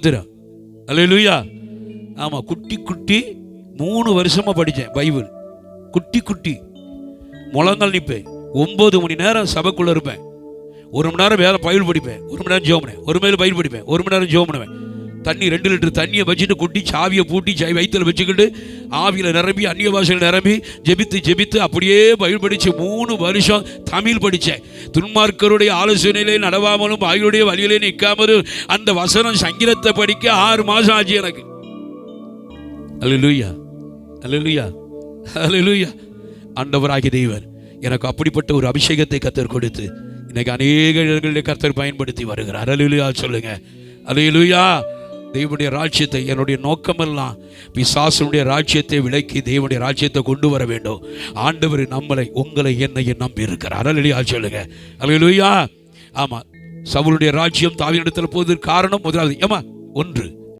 ஸ்தோத்திரம் அல்லேலூயா ஆமாம் குட்டி குட்டி மூணு வருஷமாக படித்தேன் பைபிள். குட்டி குட்டி. முழங்கால் நிற்பேன் ஒம்பது மணி நேரம் சபைக்குள்ளே இருப்பேன். ஒரு மணி நேரம் வேலை பயிர் படிப்பேன். ஒரு மணி நேரம் ஜோம் பண்ணுவேன். ஒரு மணி நேரம் பயிர் படிப்பேன். ஒரு மணி நேரம் ஜோம் பண்ணுவேன். தண்ணி ரெண்டு லிட்டர் தண்ணியை வச்சுட்டு குட்டி சாவியை பூட்டி சாவி வயிற்றில் வச்சுக்கிட்டு ஆவியில் நிரம்பி அந்நிய பாஷையில் நிரம்பி ஜெபித்து ஜெபித்து அப்படியே பயில் படித்து மூணு வருஷம் தமிழ் படித்தேன் துன்மார்க்கருடைய ஆலோசனையிலே நடவாமலும் ஆயுடைய வழியிலே நிற்காமலும் அந்த வசனம் சங்கீதத்தை படிக்க ஆறு மாதம் ஆச்சு எனக்கு. அல்லேலூயா அல்லேலூயா அல்லேலூயா ஆண்டவராகிய தெய்வர் எனக்கு அப்படிப்பட்ட ஒரு அபிஷேகத்தை கத்தர் கொடுத்து இன்னைக்கு அநேக இடங்களில் கர்த்தர் பயன்படுத்தி வருகிறார். அல்லேலூயா சொல்லுங்க. அல்லேலூயா தேவனுடைய ராஜ்யத்தை என்னுடைய நோக்கமெல்லாம் பிசாசனுடைய ராஜ்யத்தை விலக்கி தேவனுடைய ராஜ்யத்தை கொண்டு வர வேண்டும். ஆண்டவர் நம்மளை உங்களை என்னையும் நம்பி இருக்கிறார் அல்லேலூயா சொல்லுங்க. அல்லேலூயா. ஆமா சவுளுடைய ராஜ்யம் தாவினிடத்தில் போவதற்கு காரணம் முதலாவது. ஏமா ஒன்று.